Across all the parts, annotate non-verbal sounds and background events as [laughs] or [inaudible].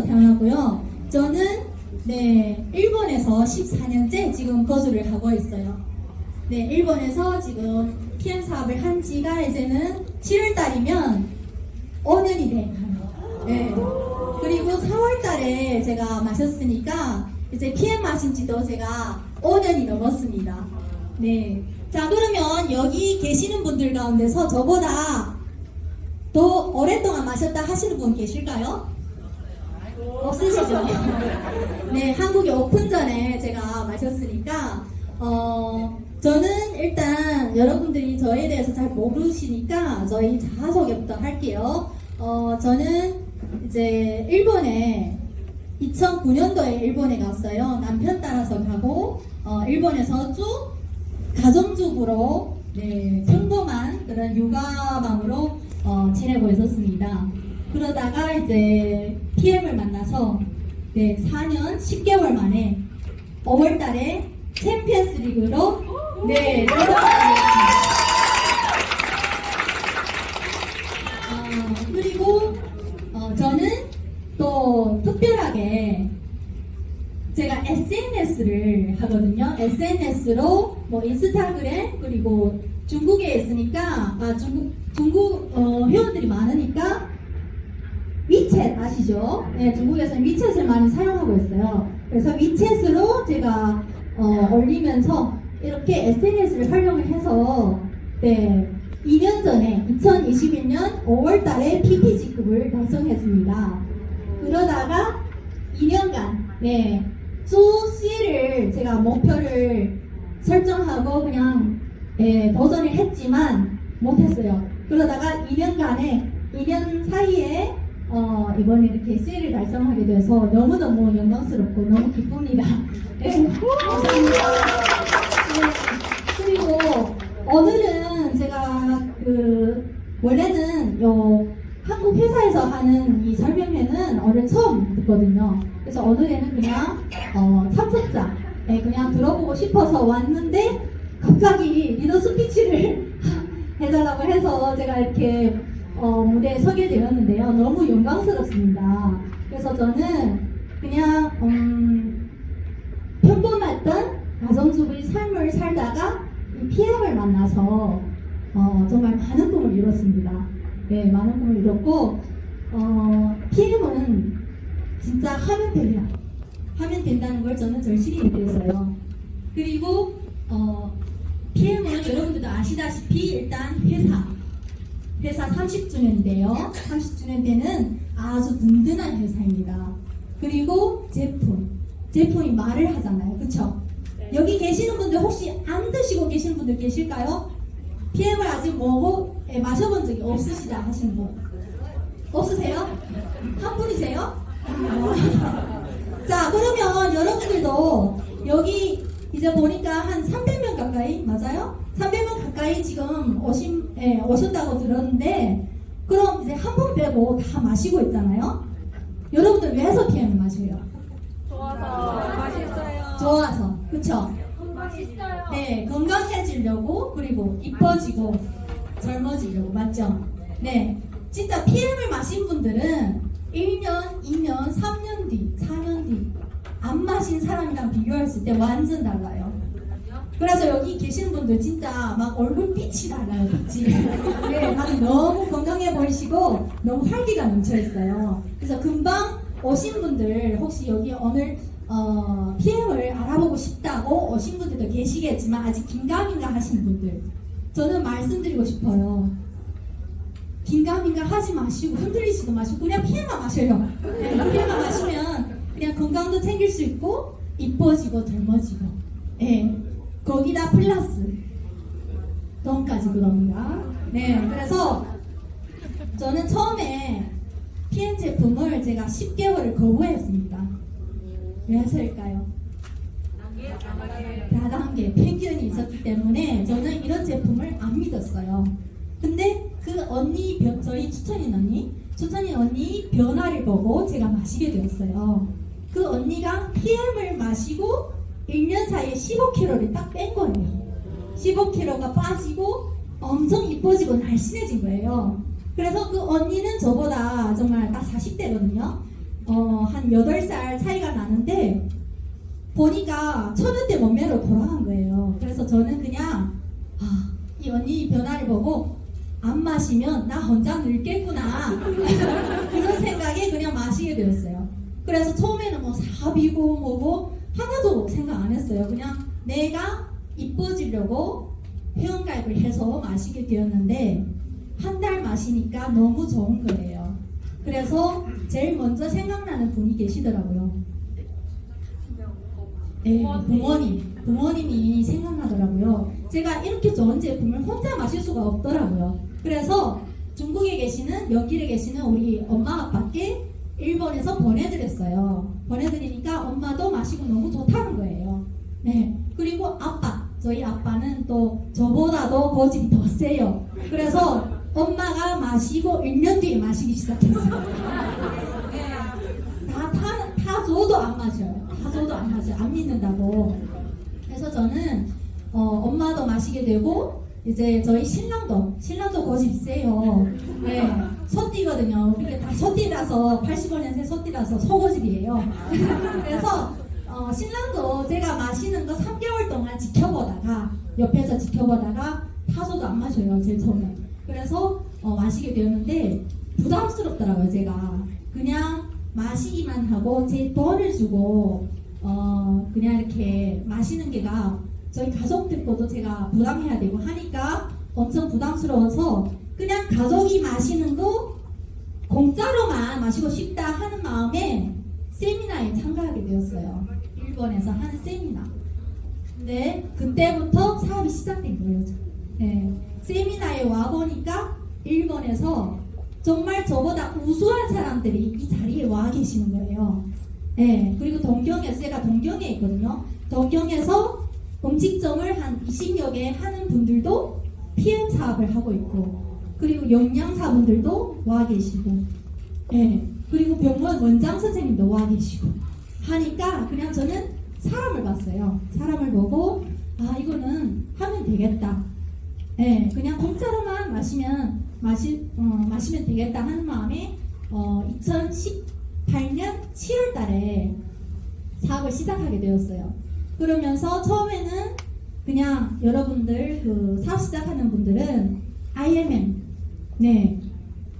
일본에서 태어났고요. 저는 네 일본에서 14년째 지금 거주를 하고 있어요. 네 일본에서 지금 PM 사업을 한 지가 이제는 7월 달이면 5년이 돼. 네. 그리고 4월 달에 제가 마셨으니까 이제 PM 마신 지도 제가 5년이 넘었습니다. 네. 자, 그러면 여기 계시는 분들 가운데서 저보다 더 오랫동안 마셨다 하시는 분 계실까요? 없으시죠? 네, 한국에 오픈 전에 제가 마셨으니까, 어, 저는 일단 여러분들이 저에 대해서 잘 모르시니까 저희 자아소개부터 할게요. 어, 저는 이제 일본에 2009년도에 일본에 갔어요. 남편 따라서 가고, 어, 일본에서 쭉 가정주부로 네, 평범한 그런 육아맘으로 어, 지내고 있었습니다. 그러다가 이제 PM을 만나서 네, 4년 10개월 만에 5월 달에 챔피언스 리그로 네, 어, 그리고 어, 저는 또 특별하게 제가 SNS를 하거든요. SNS로 뭐 인스타그램 그리고 중국에 있으니까 아 중국 중국 어, 회원들이 많으니까 위챗 아시죠? 네, 중국에서는 위챗을 많이 사용하고 있어요. 그래서 위챗으로 제가 어, 올리면서 이렇게 SNS를 활용을 해서 네 2년 전에 2021년 5월 달에 PPG급을 달성했습니다. 그러다가 2년간 네, 수 C를 제가 목표를 설정하고 그냥 예, 도전을 했지만 못했어요. 그러다가 2년간에 2년 사이에 어, 이번에 이렇게 C를 달성하게 돼서 너무너무 영광스럽고 너무 기쁩니다. 네, 감사합니다. 네, 그리고 오늘은 제가 그 원래는 요 한국 회사에서 하는 이 설명회는 오늘 처음 듣거든요. 그래서 오늘에는 그냥 어, 참석자, 예, 그냥 들어보고 싶어서 왔는데 갑자기 리더 스피치를 [laughs] 해달라고 해서 제가 이렇게 어, 무대에 서게 되었는데요. 너무 영광스럽습니다. 그래서 저는 그냥 음, 평범했던 가정주부의 삶을 살다가 이 PM을 만나서 어, 정말 많은 꿈을 이뤘습니다. 네, 많은 꿈을 이뤘고 어, PM은 진짜 하면 돼요. 하면 된다는 걸 저는 절실히 느꼈어요. 그리고 어, PM은 여러분들도 아시다시피 일단 회사 회사 30주년인데요. 30주년 때는 아주 든든한 회사입니다. 그리고 제품 제품이 말을 하잖아요. 그쵸? 여기 계시는 분들 혹시 안 드시고 계시는 분들 계실까요? PM을 아직 먹어 예, 마셔본 적이 없으시다 하시는 분 없으세요? 한 분이세요? 어. 자 그러면 여러분들도 여기 이제 보니까 한 300명 가까이 맞아요? 300명 가까이 지금 오신, 예, 오셨다고 들었는데 그럼 이제 한 분 빼고 다 마시고 있잖아요? 여러분들 왜서 PM을 마셔요? 좋아서 맛있어요. 좋아서 그쵸? 맛있어요. 네, 건강해지려고 그리고 이뻐지고 젊어지려고 맞죠? 네, 진짜 PM을 마신 분들은 1년, 2년, 3년 뒤, 4년 뒤 안 마신 사람이랑 비교했을 때 완전 달라요. 그래서 여기 계신 분들 진짜 막 얼굴 빛이 달라요, 빛이. 네, 다들 너무 건강해 보이시고 너무 활기가 넘쳐 있어요. 그래서 금방 오신 분들 혹시 여기 오늘 어, PM을 알아보고 싶다고 오신 분들도 계시겠지만 아직 긴가민가 하시는 분들 저는 말씀드리고 싶어요. 긴가민가 하지 마시고 흔들리지도 마시고 그냥 PM만 마셔요. 네, PM만 마시면 그냥 건강도 챙길 수 있고 이뻐지고 젊어지고 예, 거기다 플러스 돈까지 그럽니다. 네, 그래서 저는 처음에 PM 제품을 제가 10개월을 거부했습니다. 왜 했을까요? 다단계 편견이 있었기 때문에 저는 이런 제품을 안 믿었어요. 근데 그 언니, 변- 저희 추천인 언니, 추천인 언니 변화를 보고 제가 마시게 되었어요. 그 언니가 PM을 마시고 1년 사이에 15kg를 딱 뺀 거예요. 15kg가 빠지고 엄청 이뻐지고 날씬해진 거예요. 그래서 그 언니는 저보다 정말 딱 40대거든요. 어, 한 8살 차이가 나는데 보니까 천연대 몸매로 돌아간 거예요. 그래서 저는 그냥 아, 이 언니 변화를 보고 안 마시면 나 혼자 늙겠구나 [laughs] 그런 생각에 그냥 마시게 되었어요. 그래서 처음에는 뭐 사비고 뭐고 하나도 생각 안 했어요. 그냥 내가 이뻐지려고 회원가입을 해서 마시게 되었는데 한 달 마시니까 너무 좋은 거예요. 그래서 제일 먼저 생각나는 분이 계시더라고요. 네, 부모님. 부모님이 생각나더라고요. 제가 이렇게 좋은 제품을 혼자 마실 수가 없더라고요. 그래서 중국에 계시는, 연길에 계시는 우리 엄마 아빠께 일본에서 보내드렸어요. 보내드리니까 엄마도 마시고 너무 좋다는 거예요. 네. 그리고 아빠. 저희 아빠는 또 저보다도 고집이 더 세요. 그래서 엄마가 마시고 1년 뒤에 마시기 시작했어요. 다, 타, 타 줘도 안 마셔요. 다 줘도 안 마셔요. 안 믿는다고. 그래서 저는 어, 엄마도 마시게 되고 이제 저희 신랑도 신랑도 고집 세요. 네, 소띠거든요. 우리가 다 소띠라서 85년생 소띠라서 소고집이에요. [laughs] 그래서 어, 신랑도 제가 마시는 거 3개월 동안 지켜보다가 옆에서 지켜보다가 타서도 안 마셔요. 제일 처음에. 그래서 어, 마시게 되었는데 부담스럽더라고요. 제가 그냥 마시기만 하고 제 돈을 주고 어 그냥 이렇게 마시는 게가 저희 가족들 것도 제가 부담해야 되고 하니까 엄청 부담스러워서 그냥 가족이 마시는 거 공짜로만 마시고 싶다 하는 마음에 세미나에 참가하게 되었어요. 일본에서 하는 세미나. 근데 그때부터 사업이 시작된 거예요. 네. 세미나에 와 보니까 일본에서 정말 저보다 우수한 사람들이 이 자리에 와 계시는 거예요. 네, 그리고 동경에서 제가 동경에 있거든요. 동경에서 음식점을 한 20여 개 하는 분들도 PM 사업을 하고 있고, 그리고 영양사분들도 와 계시고, 네, 그리고 병원 원장 선생님도 와 계시고 하니까 그냥 저는 사람을 봤어요. 사람을 보고 아 이거는 하면 되겠다. 네, 그냥 공짜로만 마시면 마시 어, 마시면 되겠다 하는 마음에 어, 2018년 7월달에 사업을 시작하게 되었어요. 그러면서 처음에는 그냥 여러분들 그 사업 시작하는 분들은 IMM 네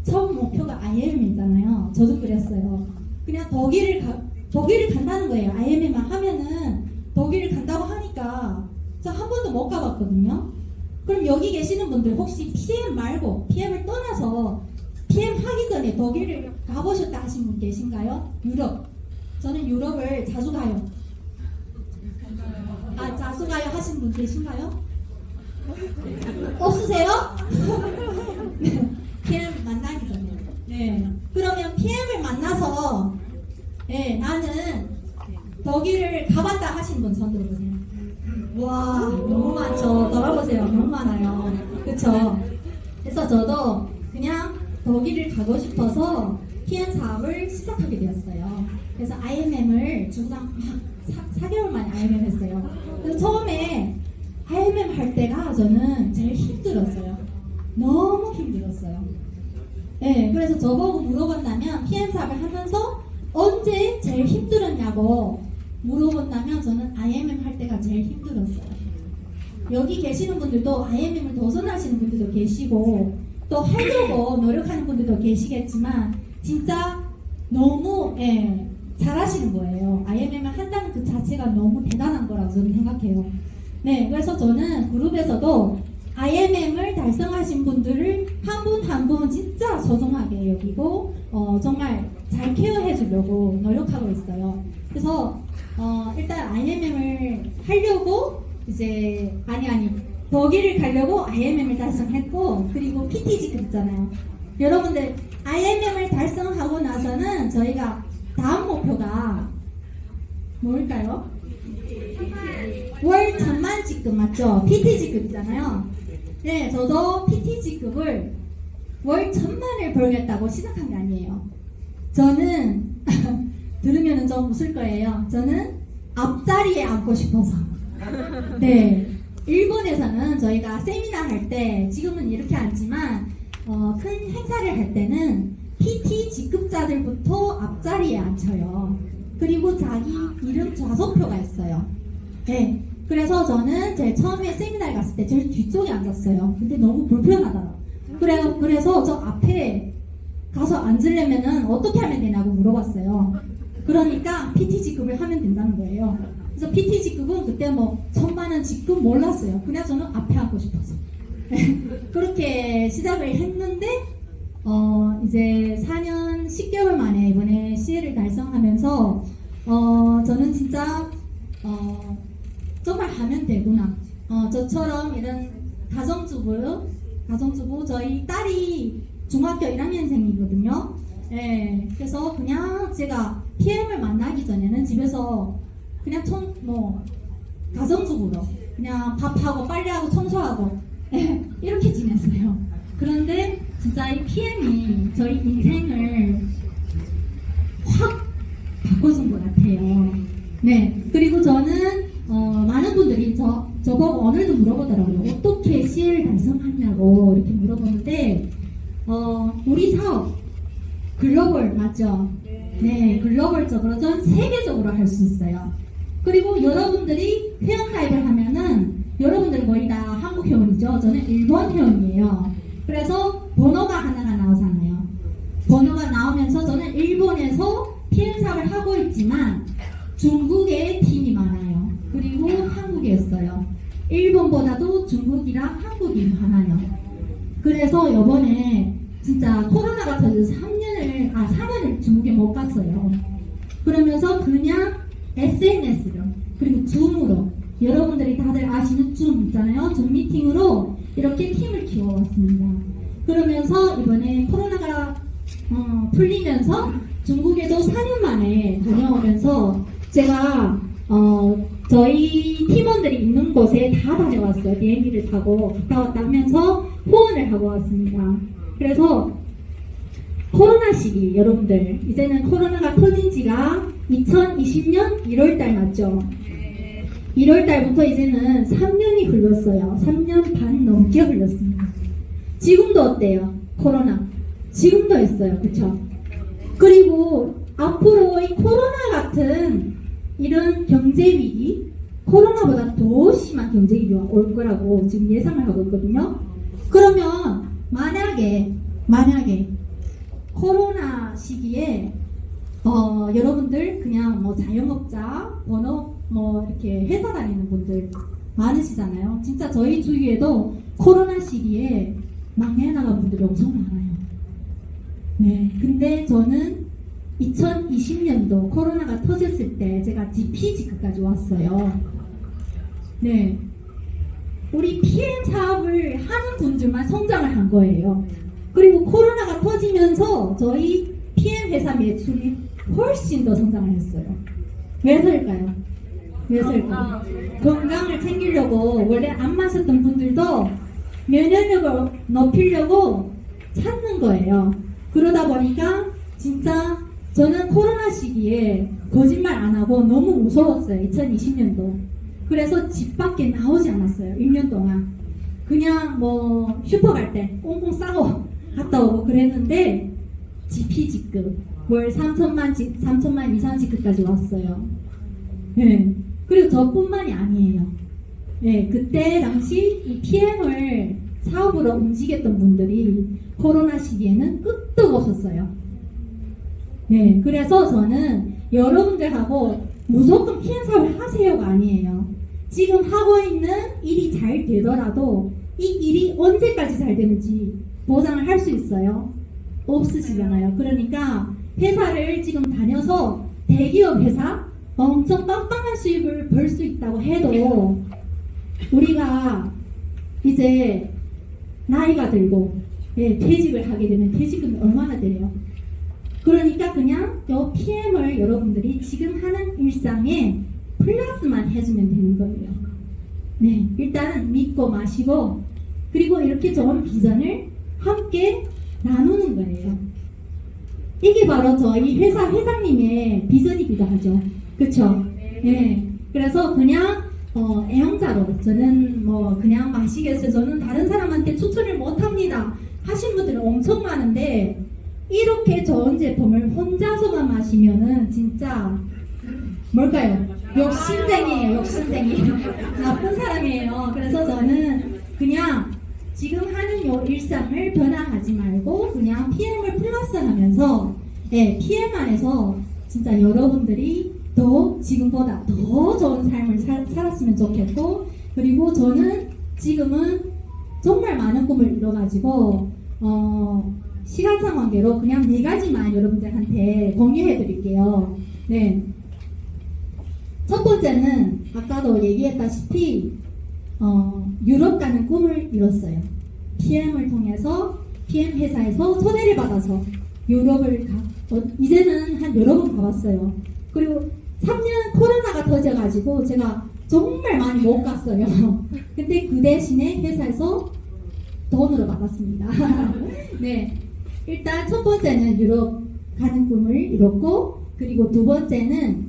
처음 목표가 IMM이잖아요. 저도 그랬어요. 그냥 독일을 가, 독일을 간다는 거예요. IMM만 하면은 독일을 간다고 하니까 저 한 번도 못 가봤거든요. 그럼 여기 계시는 분들 혹시 PM 말고 PM을 떠나서 PM 하기 전에 독일을 가보셨다 하신 분 계신가요? 유럽. 저는 유럽을 자주 가요. 아, 자주 가요 하신 분 계신가요? 없으세요? 네. [laughs] PM 만나기 전에. 네. 그러면 PM을 만나서, 네, 나는 독일을 가봤다 하신 분 손 들어보세요. 와, 너무 많죠. 돌아보세요. 너무 많아요. 그쵸? 그래서 저도 그냥 독일을 가고 싶어서 PM 사업을 시작하게 되었어요. 그래서 IMM을 막 4, 4개월 만에 IMM 했어요. 처음에 IMM 할 때가 저는 제일 힘들었어요. 너무 힘들었어요. 네, 그래서 저보고 물어본다면 PM 사업을 하면서 언제 제일 힘들었냐고 물어본다면 저는 IMM 할 때가 제일 힘들었어요. 여기 계시는 분들도 IMM을 도전하시는 분들도 계시고 또 하려고 노력하는 분들도 계시겠지만 진짜 너무 예, 잘하시는 거예요. IMM을 한다는 그 자체가 너무 대단한 거라고 저는 생각해요. 네, 그래서 저는 그룹에서도 IMM을 달성하신 분들을 한분 한 분 진짜 소중하게 여기고 어, 정말 잘 케어해 주려고 노력하고 있어요. 그래서 어, 일단 IMM을 하려고 이제 아니 아니 독일을 가려고 IMM을 달성했고 그리고 PTG급 있잖아요. 여러분들 IMM을 달성하고 나서는 저희가 다음 목표가 뭘까요? 월 천만직급 맞죠? PTG급이잖아요. 네, 저도 PTG급을 월 천만을 벌겠다고 시작한 게 아니에요. 저는 [laughs] 들으면 좀 웃을 거예요. 저는 앞자리에 앉고 싶어서. 네. 일본에서는 저희가 세미나 할 때, 지금은 이렇게 앉지만, 어, 큰 행사를 할 때는 PT 직급자들부터 앞자리에 앉혀요. 그리고 자기 이름 좌석표가 있어요. 네. 그래서 저는 제일 처음에 세미나에 갔을 때 제일 뒤쪽에 앉았어요. 근데 너무 불편하더라. 그래, 그래서 저 앞에 가서 앉으려면은 어떻게 하면 되냐고 물어봤어요. 그러니까 PT 직급을 하면 된다는 거예요. 그래서 PT 직급은 그때 뭐 천만 원 직급 몰랐어요. 그냥 저는 앞에 앉고 싶어서. [laughs] 그렇게 시작을 했는데 어 이제 4년 10개월 만에 이번에 CL을 달성하면서 어 저는 진짜 어 정말 하면 되구나. 어 저처럼 이런 가정주부 가정주부 저희 딸이 중학교 1학년생이거든요. 예, 그래서 그냥 제가 PM을 만나기 전에는 집에서 그냥 천, 뭐, 가정주부로 그냥 밥하고 빨래하고 청소하고 예, 이렇게 지냈어요. 그런데 진짜 이 PM이 저희 인생을 확 바꿔준 것 같아요. 네, 그리고 저는 어, 많은 분들이 저, 저보고 오늘도 물어보더라고요. 어떻게 CL 달성하냐고 이렇게 물어보는데 어, 우리 사업 글로벌 맞죠? 네, 글로벌적으로 전 세계적으로 할 수 있어요. 그리고 여러분들이 회원 가입을 하면은 여러분들 거의 다 한국 회원이죠. 저는 일본 회원이에요. 그래서 번호가 하나가 나오잖아요. 번호가 나오면서 저는 일본에서 PM 사업을 하고 있지만 중국에 팀이 많아요. 그리고 한국에 있어요. 일본보다도 중국이랑 한국이 많아요. 그래서 이번에 진짜 코로나가 터져서 3년을 아 4년을 중국에 못 갔어요. 그러면서 그냥 SNS로 그리고 줌으로 여러분들이 다들 아시는 줌 있잖아요. 줌 미팅으로 이렇게 팀을 키워왔습니다. 그러면서 이번에 코로나가 어, 풀리면서 중국에도 4년 만에 다녀오면서 제가 어, 저희 팀원들이 있는 곳에 다 다녀왔어요. 비행기를 타고 갔다 왔다 하면서 후원을 하고 왔습니다. 그래서 코로나 시기 여러분들 이제는 코로나가 터진 지가 2020년 1월달 맞죠? 1월달부터 이제는 3년이 흘렀어요. 3년 반 넘게 흘렀습니다. 지금도 어때요? 코로나 지금도 있어요. 그쵸? 그리고 앞으로 이 코로나 같은 이런 경제 위기 코로나보다 더 심한 경제 위기가 올 거라고 지금 예상을 하고 있거든요. 그러면 만약에 만약에 코로나 시기에 어, 여러분들 그냥 뭐 자영업자, 본업 뭐 이렇게 회사 다니는 분들 많으시잖아요. 진짜 저희 주위에도 코로나 시기에 망해 나간 분들이 엄청 많아요. 네, 근데 저는 2020년도 코로나가 터졌을 때 제가 GP직까지 왔어요. 네, 우리 PM 사업을 하는 분들만 성장을 한 거예요. 그리고 코로나가 터지면서 저희 PM 회사 매출이 훨씬 더 성장을 했어요. 왜서일까요? 왜서일까요? 건강을 챙기려고 원래 안 마셨던 분들도 면역력을 높이려고 찾는 거예요. 그러다 보니까 진짜 저는 코로나 시기에 거짓말 안 하고 너무 무서웠어요. 2020년도. 그래서 집 밖에 나오지 않았어요. 1년 동안. 그냥 뭐 슈퍼 갈 때 꽁꽁 싸고 갔다 오고 그랬는데 GP 직급 월 3천만 지, 3천만 이상 직급까지 왔어요. 네. 그리고 저뿐만이 아니에요. 네, 그때 당시 이 PM을 사업으로 움직였던 분들이 코로나 시기에는 끄떡 없었어요. 네, 그래서 저는 여러분들하고 무조건 PM 사업을 하세요가 아니에요. 지금 하고 있는 일이 잘 되더라도 이 일이 언제까지 잘 되는지 보장을 할 수 있어요? 없으시잖아요. 그러니까 회사를 지금 다녀서 대기업 회사 엄청 빵빵한 수입을 벌 수 있다고 해도 우리가 이제 나이가 들고 예, 퇴직을 하게 되면 퇴직금이 얼마나 돼요? 그러니까 그냥 요 PM을 여러분들이 지금 하는 일상에 플러스만 해주면 되는 거예요. 네, 일단은 믿고 마시고 그리고 이렇게 좋은 비전을 함께 나누는 거예요. 이게 바로 저희 회사 회장님의 비전이기도 하죠. 그쵸? 네. 그래서 그냥 어, 애용자로 저는 뭐 그냥 마시겠어요. 저는 다른 사람한테 추천을 못 합니다. 하신 분들은 엄청 많은데 이렇게 좋은 제품을 혼자서만 마시면은 진짜 뭘까요? 욕심쟁이에요, 욕심쟁이. [laughs] 나쁜 사람이에요. 그래서 저는 그냥 지금 하는 요 일상을 변화하지 말고 그냥 PM을 플러스 하면서 네, PM 안에서 진짜 여러분들이 더 지금보다 더 좋은 삶을 살, 살았으면 좋겠고 그리고 저는 지금은 정말 많은 꿈을 이뤄가지고 어, 시간상 관계로 그냥 네 가지만 여러분들한테 공유해 드릴게요. 네. 첫 번째는 아까도 얘기했다시피 어, 유럽 가는 꿈을 이뤘어요. PM을 통해서 PM 회사에서 초대를 받아서 유럽을 가. 어, 이제는 한 여러 번 가봤어요. 그리고 3년 코로나가 터져가지고 제가 정말 많이 못 갔어요. [laughs] 근데 그 대신에 회사에서 돈으로 받았습니다. [laughs] 네. 일단 첫 번째는 유럽 가는 꿈을 이뤘고, 그리고 두 번째는,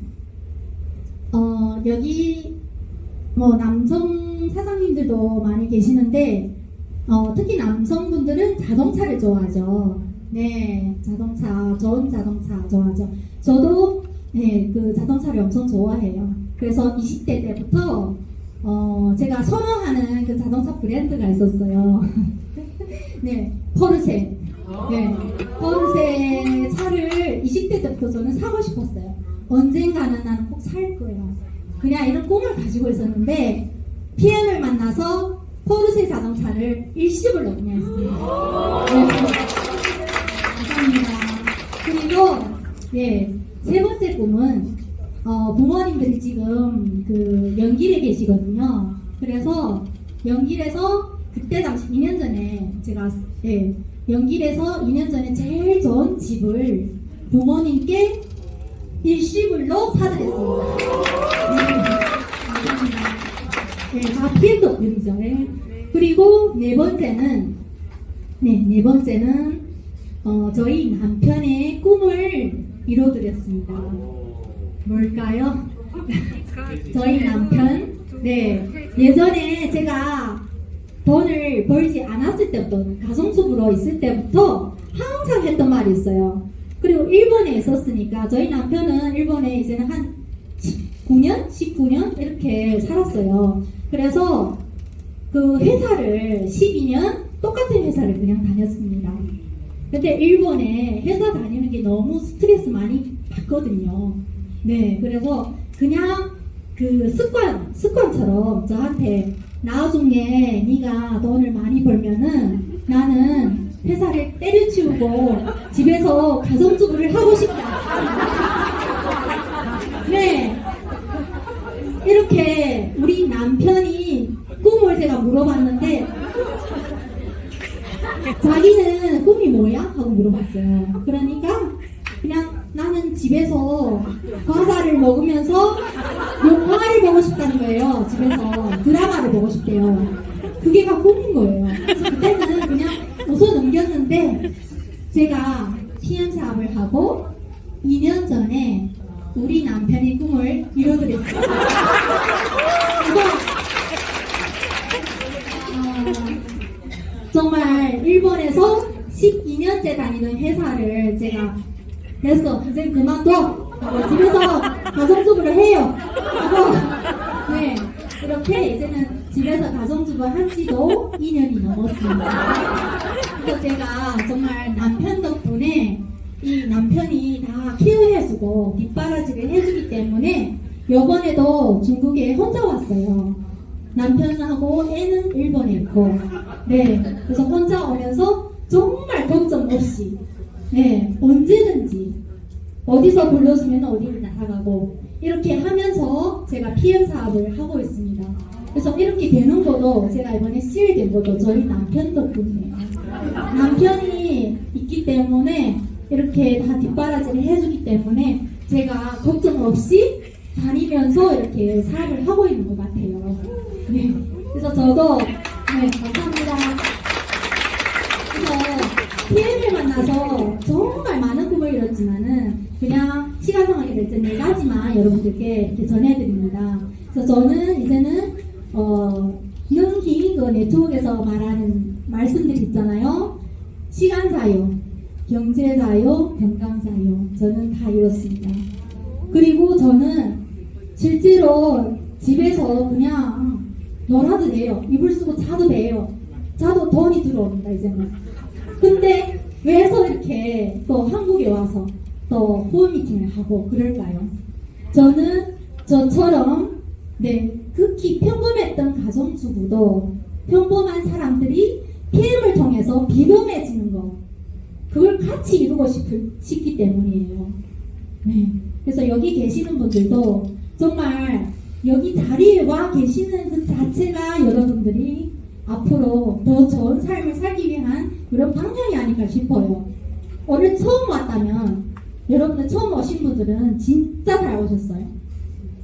어, 여기, 뭐, 남성 사장님들도 많이 계시는데, 어, 특히 남성분들은 자동차를 좋아하죠. 네, 자동차, 좋은 자동차 좋아하죠. 저도, 네, 그 자동차를 엄청 좋아해요. 그래서 20대 때부터, 어, 제가 선호하는 그 자동차 브랜드가 있었어요. [laughs] 네, 포르쉐. 네, 포르쉐 차를 20대 때부터 저는 사고 싶었어요. 언젠가는 나는 꼭 살 거예요. 그냥 이런 꿈을 가지고 있었는데, PM을 만나서 포르쉐 자동차를 일시불로 구매했습니다. 네, 감사합니다. 그리고, 예, 세 번째 꿈은, 어, 부모님들이 지금 그 연길에 계시거든요. 그래서 연길에서 그때 당시 2년 전에 제가 예, 연길에서 2년 전에 제일 좋은 집을 부모님께 일시불로 사드렸습니다. 네. 네, 다 피해 덕분이죠. 예. 그리고 네 번째는 네, 네 번째는 어, 저희 남편의 꿈을 이뤄드렸습니다. 뭘까요? [laughs] 저희 남편. 네. 예전에 제가 돈을 벌지 않았을 때부터, 가정주부로 있을 때부터 항상 했던 말이 있어요. 그리고 일본에 있었으니까 저희 남편은 일본에 이제는 한 19년? 19년? 이렇게 살았어요. 그래서 그 회사를 12년 똑같은 회사를 그냥 다녔습니다. 근데 일본에 회사 다니는 게 너무 스트레스 많이 받거든요. 네, 그래서 그냥 그 습관, 습관처럼 저한테 나중에 네가 돈을 많이 벌면은 나는 회사를 때려치우고 집에서 가정주부를 하고 싶다. 네. 이렇게 우리 남편이 꿈을 제가 물어봤는데 자기는 꿈이 뭐야? 하고 물어봤어요. 그러니까 그냥 나는 집에서 과자를 먹으면서 영화를 보고 싶다는 거예요. 집에서 드라마를 보고 싶대요. 그게 가 꿈인 거예요. 그때는 그냥 웃어 넘겼는데 제가 PM 사업을 하고 2년 전에 우리 남편의 꿈을 이뤄드렸어요. 어, 정말 일본에서 12년째 다니는 회사를 제가 됐어. 이제 그만둬. 어, 집에서 가정주부를 해요. 하고 네. 이렇게 이제는 집에서 가정주부 한 지도 2년이 넘었습니다. 그래서 제가 정말 남편 덕분에 이 남편이 다 케어해주고 뒷바라지를 해주기 때문에 요번에도 중국에 혼자 왔어요. 남편하고 애는 일본에 있고. 네. 그래서 혼자 오면서 정말 걱정 없이 네 언제든지 어디서 불러주면 어디를 나가고 이렇게 하면서 제가 PM 사업을 하고 있습니다 그래서 이렇게 되는 것도 제가 이번에 CL 된 것도 저희 남편 덕분이에요 남편이 있기 때문에 이렇게 다 뒷바라지를 해주기 때문에 제가 걱정 없이 다니면서 이렇게 사업을 하고 있는 것 같아요. 네. 그래서 저도, 네, 감사합니다. PM을 만나서 정말 많은 꿈을 이뤘지만은 그냥 시간 상황이 될때 네 가지만 여러분들께 이렇게 전해드립니다. 그래서 저는 이제는, 어, 능히 그 네트워크에서 말하는 말씀들 있잖아요. 시간 자유, 경제 자유, 건강 자유 저는 다 이뤘습니다. 그리고 저는 실제로 집에서 그냥 놀아도 돼요. 이불 쓰고 자도 돼요. 자도 돈이 들어옵니다, 이제는. 근데 왜서 이렇게 또 한국에 와서 또 후원 미팅을 하고 그럴까요? 저는 저처럼 네 극히 평범했던 가정주부도 평범한 사람들이 PM을 통해서 비범해지는 거 그걸 같이 이루고 싶을, 싶기 때문이에요. 네. 그래서 여기 계시는 분들도 정말 여기 자리에 와 계시는 그 자체가 여러분들이 앞으로 더 좋은 삶을 살기 위한 그런 방향이 아닐까 싶어요. 오늘 처음 왔다면 여러분들 처음 오신 분들은 진짜 잘 오셨어요.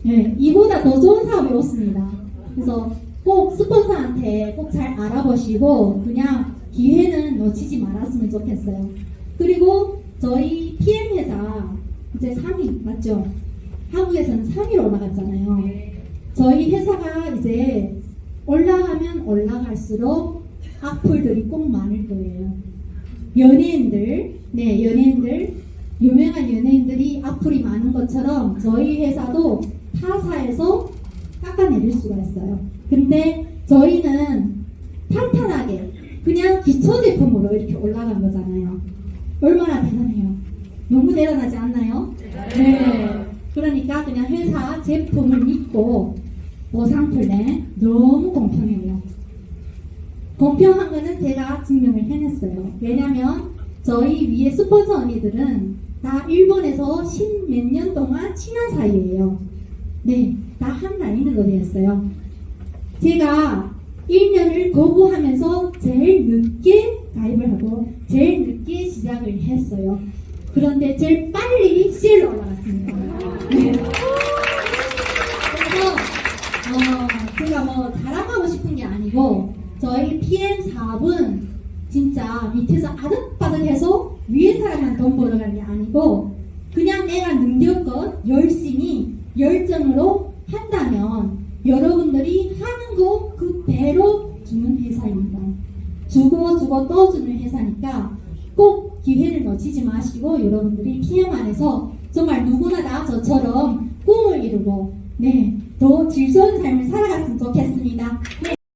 네, 이보다 더 좋은 사업이 없습니다. 그래서 꼭 스폰서한테 꼭 잘 알아보시고 그냥 기회는 놓치지 말았으면 좋겠어요. 그리고 저희 PM 회사 이제 3위 맞죠? 한국에서는 3위로 올라갔잖아요. 저희 회사가 이제 올라가면 올라갈수록 악플들이 꼭 많을 거예요. 연예인들, 네, 연예인들, 유명한 연예인들이 악플이 많은 것처럼 저희 회사도 타사에서 깎아내릴 수가 있어요. 근데 저희는 탄탄하게 그냥 기초 제품으로 이렇게 올라간 거잖아요. 얼마나 대단해요. 너무 대단하지 않나요? 네. 그러니까 그냥 회사 제품을 믿고 보상플랜 너무 공평해요. 공평한 거는 제가 증명을 해냈어요. 왜냐면 저희 위에 스폰서 언니들은 다 일본에서 십 몇 년 동안 친한 사이예요. 네, 다 한 라인으로 되었어요. 제가 1년을 거부하면서 제일 늦게 가입을 하고 제일 늦게 시작을 했어요. 그런데 제일 빨리 CL로 올라갔습니다. 네. 그래서 어, 자랑하고 싶은 게 아니고 저희 PM 사업은 진짜 밑에서 아득바득해서 위에 사람만 돈 벌어가는 게 아니고 그냥 내가 능력껏 열심히 열정으로 한다면 여러분들이 하는 거 그 배로 주는 회사입니다. 주고 주고 또 주는 회사니까 꼭 기회를 놓치지 마시고 여러분들이 PM 안에서 정말 누구나 다 저처럼 꿈을 이루고 네, 더질 좋은 삶을 살아갔으면 좋겠습니다. 네,